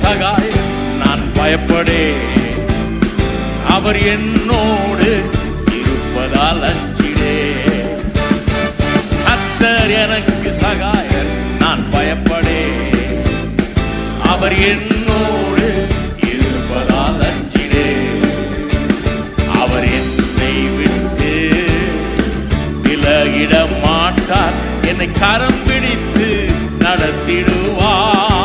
சகாய் நான் பயப்படே அவர் என்னோடு இருப்பதால் அஞ்சிடே கத்தர் எனக்கு சகாயர் நான் பயப்படே அவர் என்னோடு இருப்பதால் அஞ்சிடே அவர் என்னை விட்டு விலகிட மாட்டார். என்னை கரம் பிடித்து நடத்திடுவார்.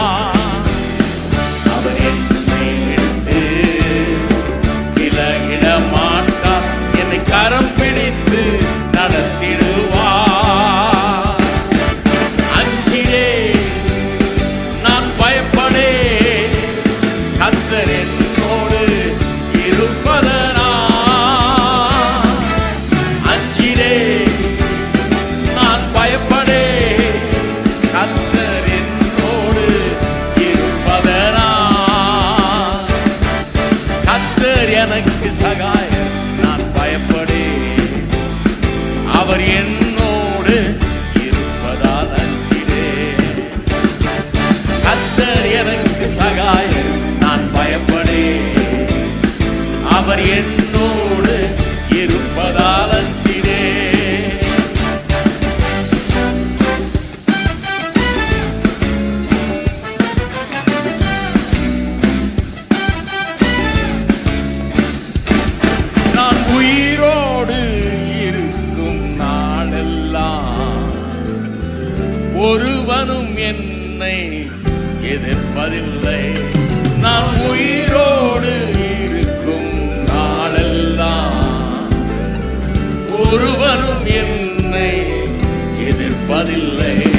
சகாயர் நான் பயப்படே அவர் என்னோடு இருப்பதால் அஞ்சிலே கத்தர் எனக்கு சகாயர் நான் பயப்படே அவர் என் என்னை எதிர்ப்பதில்லை. நான் உயிரோடு இருக்கும் நாளெல்லாம் ஒருவரும் என்னை எதிர்ப்பதில்லை.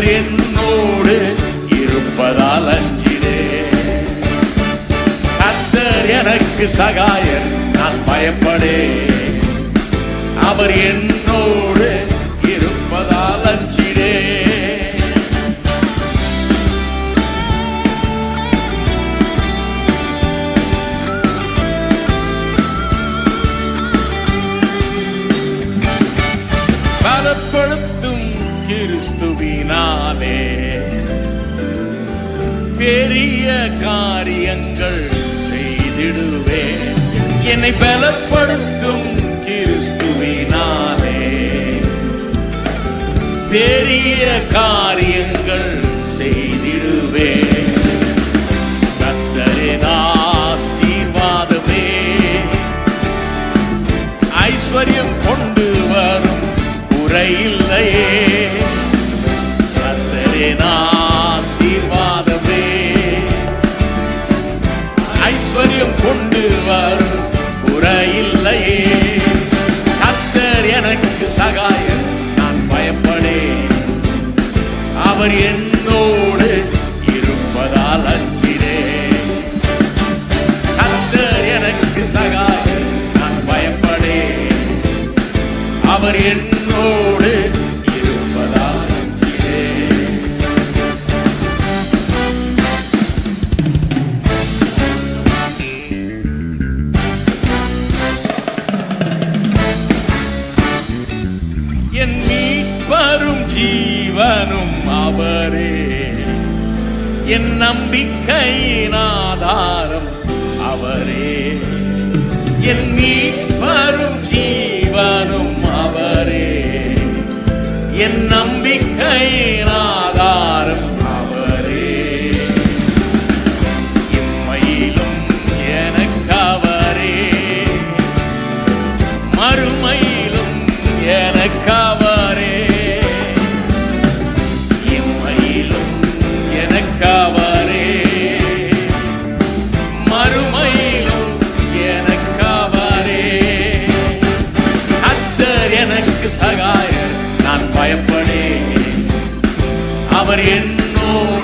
அவர் என்னோடு இருப்பதால் அஞ்சிடே கத்தர் எனக்கு சகாயர் நான் பயப்படே. அவர் என்னோடு கிறிஸ்துவினாலே பெரிய காரியங்கள் செய்திடுவேன். என்னை பலப்படும் அவர் என்னோடு இருப்பதால் அஞ்சினே. கத்தர் எனக்கு சகாயம் நான் பயப்படேன் அவர் என்னோடு ஜீவனும் அவரே. என் நம்பிக்கையின் ஆதாரம் அவரே. என் மீட்பரும் அவர் என்னோடு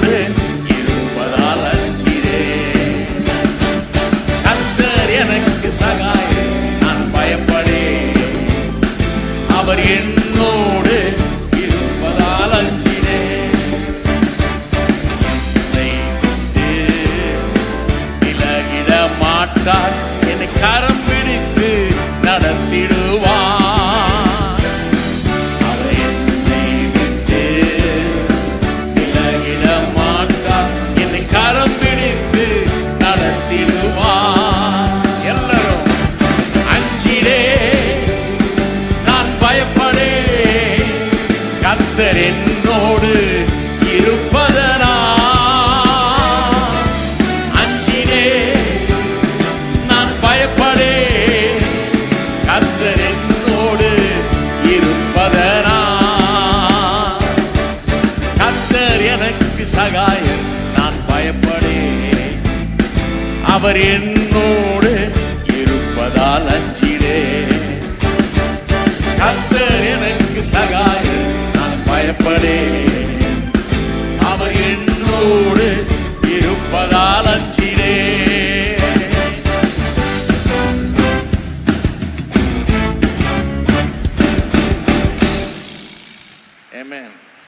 அவர் என்னோடு இருப்பதால் அஞ்சிலே கத்தர் எனக்கு சகாயம் நான் பயப்படேன்